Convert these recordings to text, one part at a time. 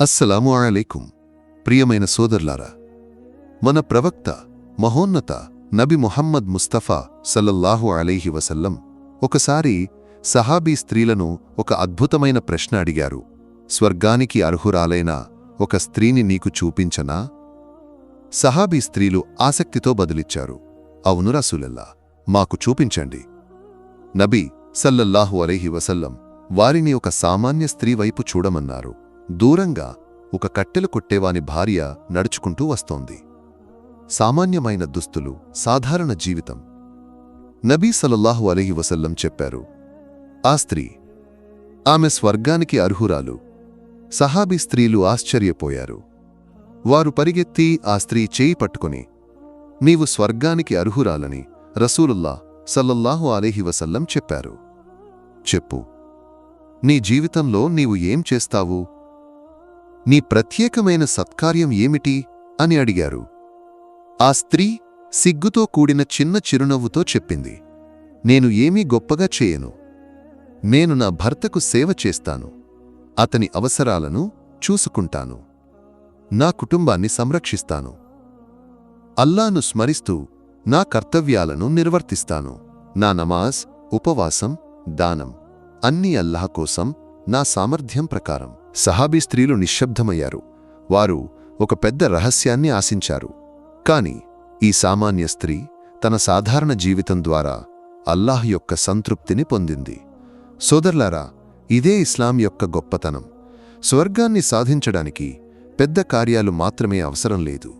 అస్సలాము అలైకుం. ప్రియమైన సోదర్లారా మన ప్రవక్త మహోన్నత నబి ముహమ్మద్ ముస్తఫా సల్లల్లాహు అలైహి వసల్లం ఒకసారి సహాబీ స్త్రీలను ఒక అద్భుతమైన ప్రశ్న అడిగారు. స్వర్గానికి అర్హురాలైన ఒక స్త్రీని నీకు చూపించనా? సహాబీ స్త్రీలు ఆసక్తితో బదిలిచ్చారు. అవును రసూలల్లా మాకు చూపించండి. నబీ సల్లల్లాహు అలైహి వసల్లం వారిని ఒక సామాన్య స్త్రీ వైపు చూడమన్నారు. దూరంగా ఒక కట్టెలు కొట్టేవాని భార్య నడుచుకుంటూ వస్తోంది. సామాన్యమైన దుస్తులు సాధారణ జీవితం. నబీ సలల్లాహు అలహి వసల్లం చెప్పారు ఆ స్త్రీ ఆమె స్వర్గానికి అర్హురాలు. సహాబీ స్త్రీలు ఆశ్చర్యపోయారు. వారు పరిగెత్తి ఆ స్త్రీ చేయి పట్టుకుని నీవు స్వర్గానికి అర్హురాలని రసూలుల్లా సల్లల్లాహు అలైహి వసల్లం చెప్పారు. చెప్పు నీ జీవితంలో నీవు ఏం చేస్తావు? నీ ప్రత్యేకమైన సత్కార్యం ఏమిటి? అని అడిగారు. ఆ స్త్రీ సిగ్గుతో కూడిన చిన్న చిరునవ్వుతో చెప్పింది. నేను ఏమీ గొప్పగా చేయను. నేను నా భర్తకు సేవ చేస్తాను. అతని అవసరాలను చూసుకుంటాను. నా కుటుంబాన్ని సంరక్షిస్తాను. అల్లాను స్మరిస్తూ నా కర్తవ్యాలను నిర్వర్తిస్తాను. నా నమాజ్ ఉపవాసం దానం అన్నీ అల్లాహ్ కోసం నా సామర్థ్యం ప్రకారం. సహాబీ స్త్రీలు నిశ్శబ్దమయ్యారు. వారు ఒక పెద్ద రహస్యాన్ని ఆశించారు. కాని ఈ సామాన్య స్త్రీ తన సాధారణ జీవితం ద్వారా అల్లాహ్ యొక్క సంతృప్తిని పొందింది. సోదర్లారా ఇదే ఇస్లాం యొక్క గొప్పతనం. స్వర్గాన్ని సాధించడానికి పెద్ద కార్యాలు మాత్రమే అవసరం లేదు.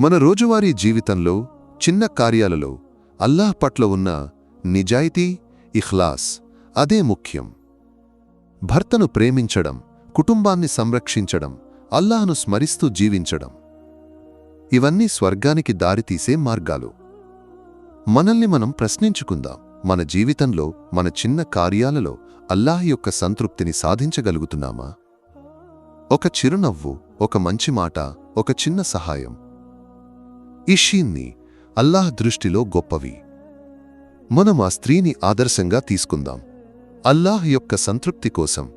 మన రోజువారీ జీవితంలో చిన్న కార్యాలలో అల్లాహ్ పట్ల ఉన్న నిజాయితీ ఇఖ్లాస్ అదే ముఖ్యం. భర్తను ప్రేమించడం కుటుంబాన్ని సంరక్షించడం అల్లాహను స్మరిస్తూ జీవించడం. ఇవన్నీ స్వర్గానికి దారితీసే మార్గాలు. మనల్ని మనం ప్రశ్నించుకుందాం మన జీవితంలో మన చిన్న కార్యాలలో అల్లాహ్ యొక్క సంతృప్తిని సాధించగలుగుతున్నామా? ఒక చిరునవ్వు ఒక మంచి మాట ఒక చిన్న సహాయం. ఇషీన్ని అల్లాహ్ దృష్టిలో గొప్పవి. మనం ఆ స్త్రీని ఆదర్శంగా తీసుకుందాం. అల్లాహ్ యొక్క సంతృప్తి కోసం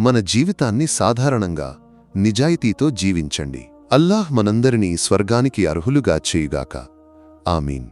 మన జీవితాన్ని సాధారణంగా నిజాయితీతో జీవించండి. అల్లాహ్ మనందరినీ స్వర్గానికి అర్హులుగా చేయుగాక. ఆమీన్.